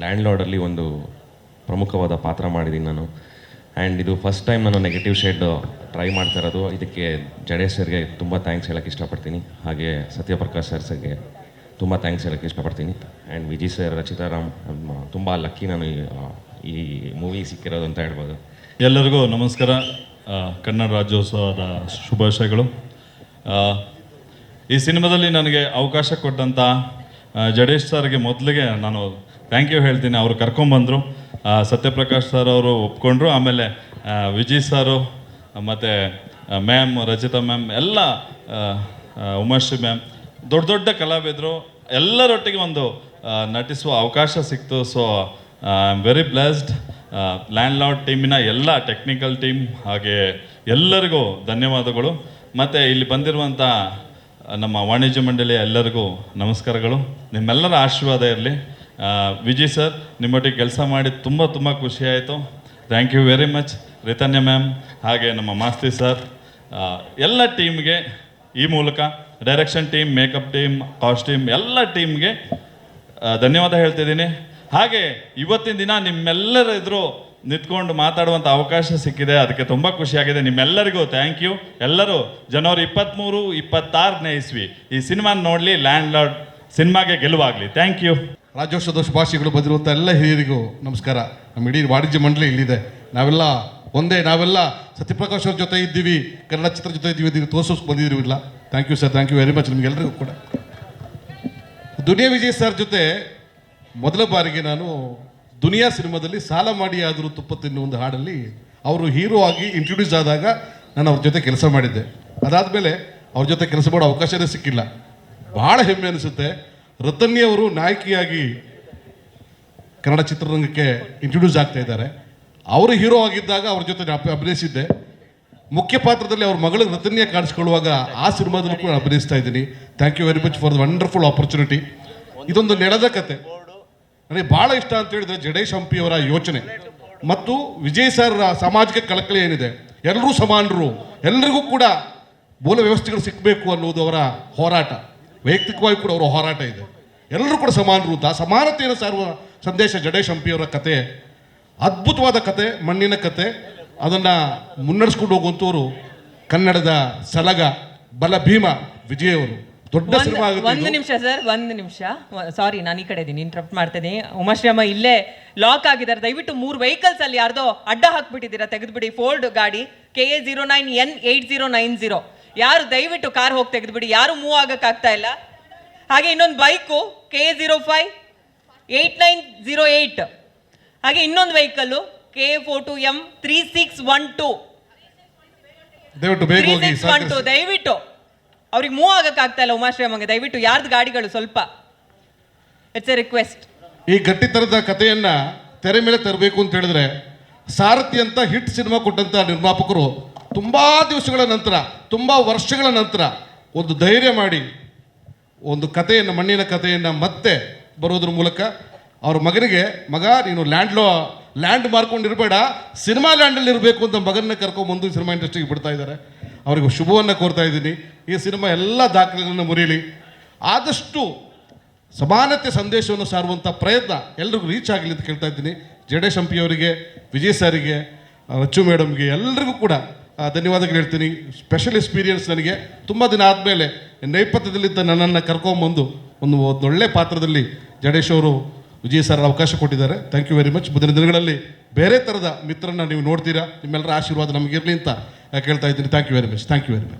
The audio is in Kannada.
ಲ್ಯಾಂಡ್ ಲಾರ್ಡಲ್ಲಿ ಒಂದು ಪ್ರಮುಖವಾದ ಪಾತ್ರ ಮಾಡಿದ್ದೀನಿ ನಾನು. ಆ್ಯಂಡ್ ಇದು ಫಸ್ಟ್ ಟೈಮ್ ನಾನು ನೆಗೆಟಿವ್ ಶೇಡ್ ಟ್ರೈ ಮಾಡ್ತಾ ಇರೋದು. ಇದಕ್ಕೆ ಜಡೇಶ್ ಸರ್ಗೆ ತುಂಬ ಥ್ಯಾಂಕ್ಸ್ ಹೇಳೋಕ್ಕೆ ಇಷ್ಟಪಡ್ತೀನಿ. ಹಾಗೆ ಸತ್ಯಪ್ರಕಾಶ್ ಸರ್ ಸರ್ಗೆ ತುಂಬ ಥ್ಯಾಂಕ್ಸ್ ಹೇಳೋಕ್ಕೆ ಇಷ್ಟಪಡ್ತೀನಿ. ಆ್ಯಂಡ್ ವಿಜಯ್ ಸರ್ ರಚಿತಾರಾಮ್ ತುಂಬ ಲಕ್ಕಿ ನಾನು ಈ ಮೂವಿ ಸಿಕ್ಕಿರೋದು ಅಂತ ಹೇಳ್ಬೋದು. ಎಲ್ಲರಿಗೂ ನಮಸ್ಕಾರ. ಕನ್ನಡ ರಾಜ್ಯೋತ್ಸವದ ಶುಭಾಶಯಗಳು. ಈ ಸಿನಿಮಾದಲ್ಲಿ ನನಗೆ ಅವಕಾಶ ಕೊಟ್ಟಂಥ ಜಡೇಶ್ ಸರ್ಗೆ ಮೊದಲಿಗೆ ನಾನು ಥ್ಯಾಂಕ್ ಯು ಹೇಳ್ತೀನಿ. ಅವರು ಕರ್ಕೊಂಬಂದರು. ಸತ್ಯಪ್ರಕಾಶ್ ಸರ್ ಅವರು ಒಪ್ಕೊಂಡ್ರು. ಆಮೇಲೆ ವಿಜಯ್ ಸರು ಮತ್ತು ಮ್ಯಾಮ್ ರಚಿತಾ ಮ್ಯಾಮ್ ಎಲ್ಲ ಉಮಾಶ್ರೀ ಮ್ಯಾಮ್ ದೊಡ್ಡ ದೊಡ್ಡ ಕಲಾವಿದರು. ಎಲ್ಲರೊಟ್ಟಿಗೆ ಒಂದು ನಟಿಸುವ ಅವಕಾಶ ಸಿಕ್ತು. So I am very blessed landlord ಟೀಮಿನ ಎಲ್ಲ ಟೆಕ್ನಿಕಲ್ ಟೀಮ್ ಹಾಗೆ ಎಲ್ಲರಿಗೂ ಧನ್ಯವಾದಗಳು. ಮತ್ತು ಇಲ್ಲಿ ಬಂದಿರುವಂಥ ನಮ್ಮ ವಾಣಿಜ್ಯ ಮಂಡಳಿಯ ಎಲ್ಲರಿಗೂ ನಮಸ್ಕಾರಗಳು. ನಿಮ್ಮೆಲ್ಲರ ಆಶೀರ್ವಾದ ಇರಲಿ. ವಿಜಯ್ ಸರ್, ನಿಮ್ಮೊಟ್ಟಿಗೆ ಕೆಲಸ ಮಾಡಿ ತುಂಬ ತುಂಬ ಖುಷಿ ಆಯಿತು. Thank you very much Ritanya ma'am ಹಾಗೆ ನಮ್ಮ ಮಾಸ್ತಿ ಸರ್ ಎಲ್ಲ ಟೀಮ್ಗೆ ಈ ಮೂಲಕ direction team makeup team costume ಎಲ್ಲ ಟೀಮ್ಗೆ ಧನ್ಯವಾದ ಹೇಳ್ತಿದ್ದೀನಿ. ಹಾಗೆ ಇವತ್ತಿನ ದಿನ ನಿಮ್ಮೆಲ್ಲರ ಎದುರು ನಿಂತ್ಕೊಂಡು ಮಾತಾಡುವಂಥ ಅವಕಾಶ ಸಿಕ್ಕಿದೆ. ಅದಕ್ಕೆ ತುಂಬ ಖುಷಿಯಾಗಿದೆ ನಿಮ್ಮೆಲ್ಲರಿಗೂ ಥ್ಯಾಂಕ್ ಯು ಎಲ್ಲರೂ ಜನವರಿ ಇಪ್ಪತ್ತ್ಮೂರು ಇಪ್ಪತ್ತಾರನೇ ಇಸ್ವಿ ಈ ಸಿನಿಮಾ ನೋಡಲಿ ಲ್ಯಾಂಡ್ ಲಾರ್ಡ್ ಸಿನಿಮಾಗೆ ಗೆಲುವಾಗಲಿ. ಥ್ಯಾಂಕ್ ಯು ರಾಜ್ಯೋತ್ಸವದ ಶುಭಾಶಯಗಳು ಬಂದಿರುವಂಥ ಎಲ್ಲ ಹಿರಿಯರಿಗೂ ನಮಸ್ಕಾರ. ನಮ್ಮ ಇಡೀ ವಾಣಿಜ್ಯ ಮಂಡಳಿ ಇಲ್ಲಿದೆ. ನಾವೆಲ್ಲ ಒಂದೇ, ನಾವೆಲ್ಲ ಸತ್ಯಪ್ರಕಾಶ್ ಅವ್ರ ಜೊತೆ ಇದ್ದೀವಿ, ಕನ್ನಡ ಚಿತ್ರ ಜೊತೆ ಇದ್ದೀವಿ ಇದೀವಿ ತೋರ್ಸೋಕೆ ಬಂದಿದ್ದೀವಿಲ್ಲ thank you sir thank you very much ನಿಮಗೆಲ್ಲರಿಗೂ ಕೂಡ. ದುನಿಯಾ ವಿಜಯ್ ಸರ್ ಜೊತೆ ಮೊದಲ ಬಾರಿಗೆ ನಾನು ದುನಿಯಾ ಸಿನಿಮಾದಲ್ಲಿ ಸಾಲ ಮಾಡಿ ಆದರೂ ತುಪ್ಪ ತಿನ್ನು ಒಂದು ಹಾಡಲ್ಲಿ ಅವರು ಹೀರೋ ಆಗಿ ಇಂಟ್ರೊಡ್ಯೂಸ್ ಆದಾಗ ನಾನು ಅವ್ರ ಜೊತೆ ಕೆಲಸ ಮಾಡಿದ್ದೆ. ಅದಾದಮೇಲೆ ಅವ್ರ ಜೊತೆ ಕೆಲಸ ಮಾಡೋ ಅವಕಾಶವೇ ಸಿಕ್ಕಿಲ್ಲ. ಭಾಳ ಹೆಮ್ಮೆ ಅನಿಸುತ್ತೆ. ರತನ್ಯ ಅವರು ನಾಯಕಿಯಾಗಿ ಕನ್ನಡ ಚಿತ್ರರಂಗಕ್ಕೆ ಇಂಟ್ರೊಡ್ಯೂಸ್ ಆಗ್ತಾ ಇದ್ದಾರೆ. ಅವರು ಹೀರೋ ಆಗಿದ್ದಾಗ ಅವ್ರ ಜೊತೆ ಅಭಿನಯಿಸಿದ್ದೆ. ಮುಖ್ಯ ಪಾತ್ರದಲ್ಲಿ ಅವ್ರ ಮಗಳು ರತನ್ಯ ಕಾಣಿಸ್ಕೊಳ್ಳುವಾಗ ಆ ಸಿನಿಮಾದಲ್ಲೂ ಕೂಡ ಅಭಿನಯಿಸ್ತಾ ಇದ್ದೀನಿ. Thank you very much for the wonderful opportunity ಇದೊಂದು ನೆಲದ ಕತೆ. ನನಗೆ ಭಾಳ ಇಷ್ಟ ಅಂತ ಹೇಳಿದ್ರೆ ಜಡೇಶ್ ಹಂಪಿಯವರ ಯೋಚನೆ. ಮತ್ತು ವಿಜಯ್ ಸರ್ ಸಾಮಾಜಿಕ ಕಳಕಳಿ ಏನಿದೆ? ಎಲ್ಲರೂ ಸಮಾನರು. ಎಲ್ಲರಿಗೂ ಕೂಡ ಮೂಲ ವ್ಯವಸ್ಥೆಗಳು ಸಿಕ್ಕಬೇಕು ಅನ್ನೋದು ಅವರ ಹೋರಾಟ. ವೈಯಕ್ತಿಕವಾಗಿ ಕೂಡ ಅವರ ಹೋರಾಟ ಇದೆ. ಎಲ್ಲರೂ ಕೂಡ ಸಮಾನರು. ಆ ಸಮಾನತೆಯನ್ನು ಸಾರುವ ಸಂದೇಶ ಜಡೇಶ್ ಹಂಪಿಯವರ ಕತೆ ಅದ್ಭುತವಾದ ಕತೆ ಮಣ್ಣಿನ ಕತೆ. ಅದನ್ನು ಮುನ್ನಡೆಸ್ಕೊಂಡು ಹೋಗುವಂಥವ್ರು ಕನ್ನಡದ ಸಲಗ ಬಲ ಭೀಮ ವಿಜಯ್ ಅವರು. ದೊಡ್ಡ ಒಂದ್- ಒಂದು ನಿಮಿಷ ಸರ್ ಒಂದು ನಿಮಿಷ. ಸಾರಿ ನಾನು ಈ ಕಡೆ ಇದ್ದೀನಿ ಇಂಟ್ರಪ್ಟ್ ಮಾಡ್ತೀನಿ ಉಮಾಶ್ರಮ ಇಲ್ಲೇ ಲಾಕ್ ಆಗಿದ್ದಾರೆ. ದಯವಿಟ್ಟು ಮೂರು ವೆಹಿಕಲ್ಸ್ ಅಲ್ಲಿ ಯಾರ್ದೋ ಅಡ್ಡ ಹಾಕ್ಬಿಟ್ಟಿದ್ದೀರಾ ತೆಗೆದ್ಬಿಡಿ. ಫೋಲ್ಡ್ ಗಾಡಿ K A zero nine N eight zero nine zero ಯಾರು ದಯವಿಟ್ಟು ಕಾರ್ ಹೋಗಿ ತೆಗೆದ್ಬಿಡಿ. ಯಾರು ಮೂವ್ ಆಗಕ್ಕೆ ಆಗ್ತಾ ಇಲ್ಲ. ಹಾಗೆ ಇನ್ನೊಂದು bike K zero five eight nine zero eight ಹಾಗೆ ಇನ್ನೊಂದು vehicle K four two M three six one two ದಯವಿಟ್ಟು ಬೇಗ ತ್ರೀ ಹೋಗಿ ಸಿಕ್ಸ್ ಒನ್ ಟು ಸಹಕರಿಸಿ. ದಯವಿಟ್ಟು. ಅವ್ರಿಗೆ ಮೂವ್ ಆಗಕ್ಕೆ ಆಗ್ತಾ ಇಲ್ಲ ಉಮಾಶ್ರಯಮಗೆ ದಯವಿಟ್ಟು ಯಾರ್ದು ಗಾಡಿಗಳು ಸ್ವಲ್ಪ. ಇಟ್ಸ್ ಎ ರಿಕ್ವೆಸ್ಟ್ ಈ ಗಟ್ಟಿತನದ ಕಥೆಯನ್ನ ತೆರೆ ಮೇಲೆ ತರಬೇಕು ಅಂತ ಹೇಳಿದ್ರೆ ಸಾರಥಿ ಅಂತ ಹಿಟ್ ಸಿನಿಮಾ ಕೊಟ್ಟಂತ ನಿರ್ಮಾಪಕರು ತುಂಬಾ ದಿವಸಗಳ ನಂತರ, ತುಂಬ ವರ್ಷಗಳ ನಂತರ ಒಂದು ಧೈರ್ಯ ಮಾಡಿ ಒಂದು ಕಥೆಯನ್ನು, ಮಣ್ಣಿನ ಕಥೆಯನ್ನು ಮತ್ತೆ ಬರೋದ್ರ ಮೂಲಕ ಅವ್ರ ಮಗನಿಗೆ, ಮಗ, ನೀನು ಲ್ಯಾಂಡ್ ಲೋ, ಲ್ಯಾಂಡ್ ಮಾರ್ಕೊಂಡಿರಬೇಡ ಸಿನಿಮಾ ಲ್ಯಾಂಡಲ್ಲಿ ಇರಬೇಕು ಅಂತ ಮಗನ ಕರ್ಕೊಂಡ್ಬಂದು ಸಿನಿಮಾ ಇಂಡಸ್ಟ್ರಿಗೆ ಬಿಡ್ತಾ ಇದ್ದಾರೆ. ಅವರಿಗೆ ಶುಭವನ್ನು ಕೋರ್ತಾ ಇದ್ದೀನಿ. ಈ ಸಿನಿಮಾ ಎಲ್ಲ ದಾಖಲೆಗಳನ್ನು ಮುರಿಯಲಿ. ಆದಷ್ಟು ಸಮಾನತೆ ಸಂದೇಶವನ್ನು ಸಾರುವಂಥ ಪ್ರಯತ್ನ ಎಲ್ರಿಗೂ ರೀಚ್ ಆಗಲಿ ಅಂತ ಕೇಳ್ತಾ ಇದ್ದೀನಿ. ಜಡೇಶ್ ಹಂಪಿ ಅವರಿಗೆ ವಿಜಯ್ ಸಾರಿಗೆ, ರಚ್ಚು ಮೇಡಮ್ಗೆ ಎಲ್ರಿಗೂ ಕೂಡ ಧನ್ಯವಾದಗಳು ಹೇಳ್ತೀನಿ. ಸ್ಪೆಷಲ್ ಎಕ್ಸ್ಪೀರಿಯನ್ಸ್ ನನಗೆ. ತುಂಬ ದಿನ ಆದಮೇಲೆ, ನೈಪಥ್ಯದಲ್ಲಿದ್ದ ನನ್ನನ್ನು ಕರ್ಕೊಂಬಂದು ಒಂದು ಒಳ್ಳೆ ಪಾತ್ರದಲ್ಲಿ ಜಡೇಶ್ ಅವರು, ವಿಜಯ್ ಸರ್ ಅವಕಾಶ ಕೊಟ್ಟಿದ್ದಾರೆ. ಥ್ಯಾಂಕ್ ಯು ವೆರಿ ಮಚ್ ಮುಂದಿನ ದಿನಗಳಲ್ಲಿ ಬೇರೆ ಥರದ ಮಿತ್ರನ ನೀವು ನೋಡ್ತೀರಾ? ನಿಮ್ಮೆಲ್ಲರ ಆಶೀರ್ವಾದ ನಮಗಿರಲಿ ಅಂತ ಕೇಳ್ತಾ ಇದ್ದೀನಿ. Thank you very much thank you very much